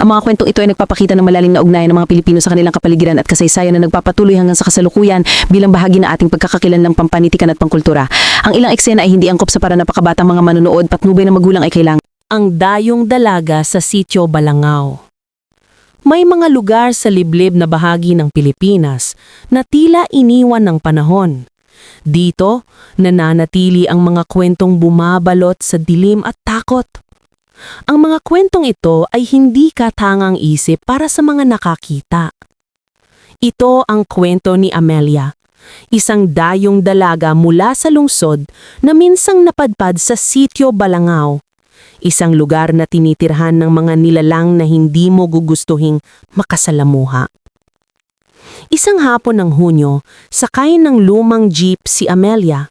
Ang mga kwentong ito ay nagpapakita ng malalim na ugnayan ng mga Pilipino sa kanilang kapaligiran at kasaysayan na nagpapatuloy hanggang sa kasalukuyan bilang bahagi ng ating pagkakakilanlang pampanitikan at pangkultura. Ang ilang eksena ay hindi angkop sa para napakabatang mga manonood patnubay ng magulang ay kailangan. ang dayong dalaga sa sitio Balangao. May mga lugar sa liblib na bahagi ng Pilipinas na tila iniwan ng panahon. Dito, nananatili ang mga kwentong bumabalot sa dilim at takot. Ang mga kwentong ito ay hindi katangang isip para sa mga nakakita. Ito ang kwento ni Amelia, isang dayong dalaga mula sa lungsod na minsang napadpad sa sitio Balangao isang lugar na tinitirhan ng mga nilalang na hindi mo gugustuhing makasalamuha. Isang hapon ng Hunyo, sakay ng lumang jeep si Amelia.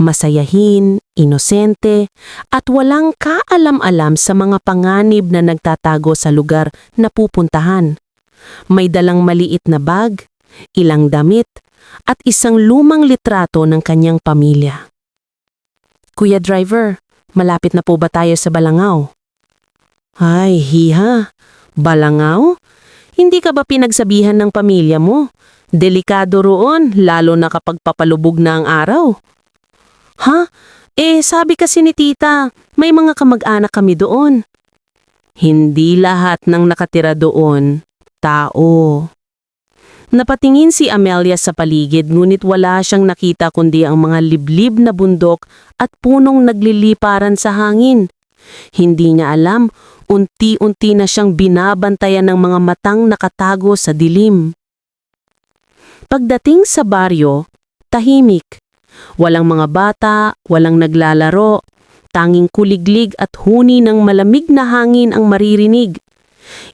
Masayahin, inosente, at walang kaalam-alam sa mga panganib na nagtatago sa lugar na pupuntahan. May dalang maliit na bag, ilang damit, at isang lumang litrato ng kanyang pamilya. Kuya driver, Malapit na po ba tayo sa Balangao? Ay, hiha. Balangao? Hindi ka ba pinagsabihan ng pamilya mo? Delikado roon, lalo na kapag papalubog na ang araw. Ha? Eh, sabi kasi ni tita, may mga kamag-anak kami doon. Hindi lahat ng nakatira doon, tao. Napatingin si Amelia sa paligid ngunit wala siyang nakita kundi ang mga liblib na bundok at punong nagliliparan sa hangin. Hindi niya alam, unti-unti na siyang binabantayan ng mga matang nakatago sa dilim. Pagdating sa baryo, tahimik. Walang mga bata, walang naglalaro, tanging kuliglig at huni ng malamig na hangin ang maririnig.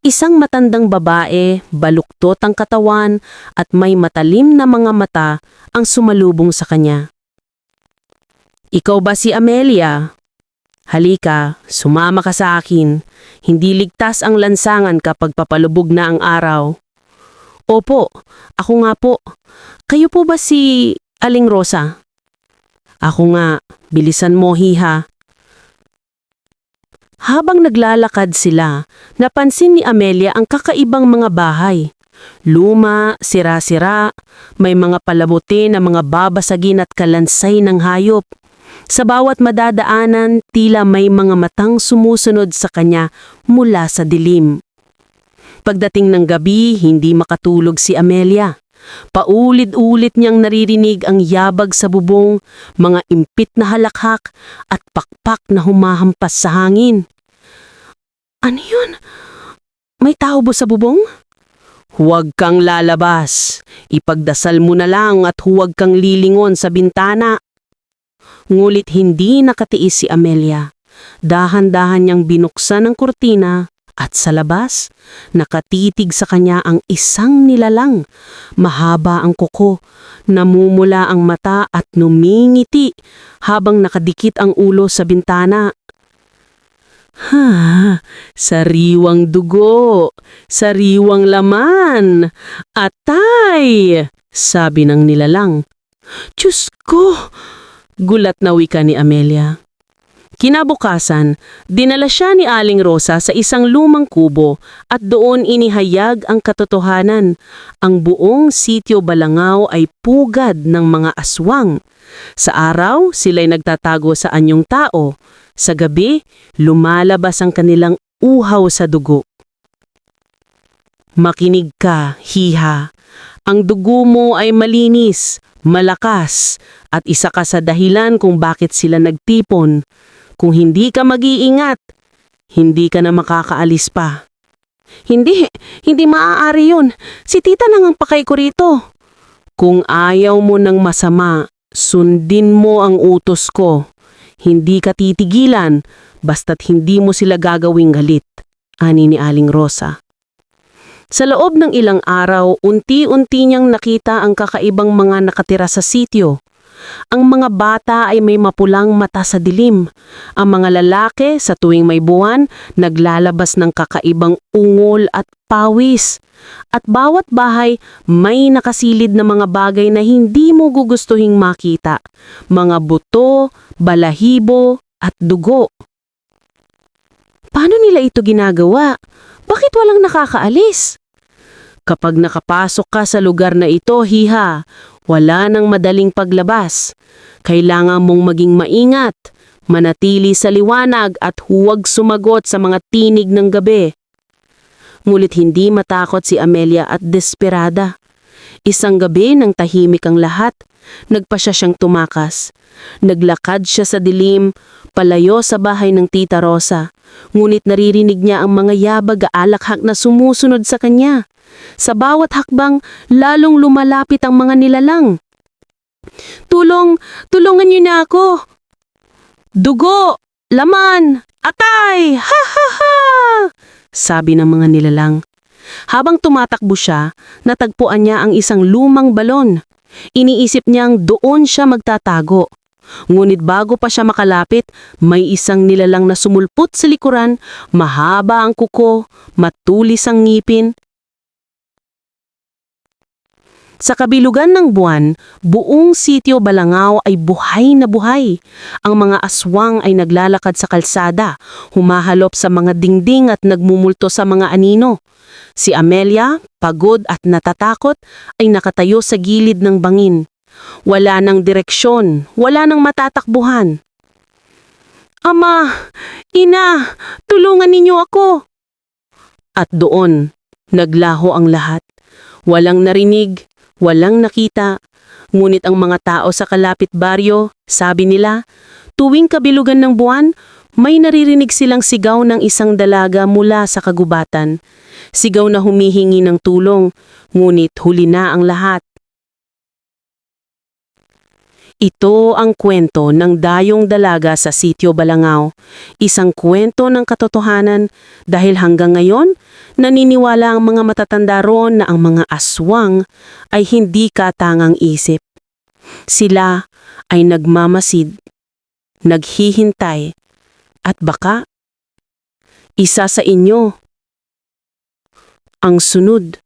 Isang matandang babae, baluktot ang katawan at may matalim na mga mata ang sumalubong sa kanya. Ikaw ba si Amelia? Halika, sumama ka sa akin. Hindi ligtas ang lansangan kapag papalubog na ang araw. Opo, ako nga po. Kayo po ba si Aling Rosa? Ako nga, bilisan mo hiha. Habang naglalakad sila, napansin ni Amelia ang kakaibang mga bahay. Luma, sira-sira, may mga palamuti na mga babasagin at kalansay ng hayop. Sa bawat madadaanan, tila may mga matang sumusunod sa kanya mula sa dilim. Pagdating ng gabi, hindi makatulog si Amelia. Paulit-ulit niyang naririnig ang yabag sa bubong, mga impit na halakhak at pakpak na humahampas sa hangin. Ano yun? May tao ba sa bubong? Huwag kang lalabas. Ipagdasal mo na lang at huwag kang lilingon sa bintana. Ngulit hindi nakatiis si Amelia. Dahan-dahan niyang binuksan ang kurtina at sa labas, nakatitig sa kanya ang isang nilalang. Mahaba ang kuko, namumula ang mata at numingiti habang nakadikit ang ulo sa bintana. Ha, sariwang dugo, sariwang laman, atay, sabi ng nilalang. Diyos ko, gulat na wika ni Amelia. Kinabukasan, dinala siya ni Aling Rosa sa isang lumang kubo at doon inihayag ang katotohanan. Ang buong sitio Balangao ay pugad ng mga aswang. Sa araw, sila'y nagtatago sa anyong tao. Sa gabi, lumalabas ang kanilang uhaw sa dugo. Makinig ka, hiha. Ang dugo mo ay malinis, malakas, at isa ka sa dahilan kung bakit sila nagtipon. Kung hindi ka mag-iingat, hindi ka na makakaalis pa. Hindi, hindi maaari yun. Si tita nang ang pakay ko rito. Kung ayaw mo ng masama, sundin mo ang utos ko. Hindi ka titigilan, basta't hindi mo sila gagawing galit, ani ni Aling Rosa. Sa loob ng ilang araw, unti-unti niyang nakita ang kakaibang mga nakatira sa sityo. Ang mga bata ay may mapulang mata sa dilim. Ang mga lalaki sa tuwing may buwan naglalabas ng kakaibang ungol at pawis. At bawat bahay may nakasilid na mga bagay na hindi mo gugustuhing makita. Mga buto, balahibo at dugo. Paano nila ito ginagawa? Bakit walang nakakaalis? Kapag nakapasok ka sa lugar na ito, hiha, wala nang madaling paglabas. Kailangan mong maging maingat, manatili sa liwanag at huwag sumagot sa mga tinig ng gabi. Ngulit hindi matakot si Amelia at desperada. Isang gabi nang tahimik ang lahat, nagpa siya siyang tumakas. Naglakad siya sa dilim, palayo sa bahay ng Tita Rosa. Ngunit naririnig niya ang mga yabag alakhak na sumusunod sa kanya. Sa bawat hakbang, lalong lumalapit ang mga nilalang. Tulong! Tulungan niyo na ako! Dugo! Laman! Atay! Ha ha ha! Sabi ng mga nilalang. Habang tumatakbo siya, natagpuan niya ang isang lumang balon. Iniisip niyang doon siya magtatago. Ngunit bago pa siya makalapit, may isang nilalang na sumulpot sa likuran, mahaba ang kuko, matulis ang ngipin. Sa kabilugan ng buwan, buong sitio Balangao ay buhay na buhay. Ang mga aswang ay naglalakad sa kalsada, humahalop sa mga dingding at nagmumulto sa mga anino. Si Amelia, pagod at natatakot, ay nakatayo sa gilid ng bangin. Wala nang direksyon, wala nang matatakbuhan. Ama, ina, tulungan ninyo ako. At doon, naglaho ang lahat. Walang narinig, walang nakita. Ngunit ang mga tao sa kalapit baryo, sabi nila, tuwing kabilugan ng buwan, may naririnig silang sigaw ng isang dalaga mula sa kagubatan. Sigaw na humihingi ng tulong, ngunit huli na ang lahat. Ito ang kwento ng dayong dalaga sa sitio Balangao. Isang kwento ng katotohanan dahil hanggang ngayon, naniniwala ang mga matatanda roon na ang mga aswang ay hindi katangang isip. Sila ay nagmamasid, naghihintay, at baka isa sa inyo ang sunod.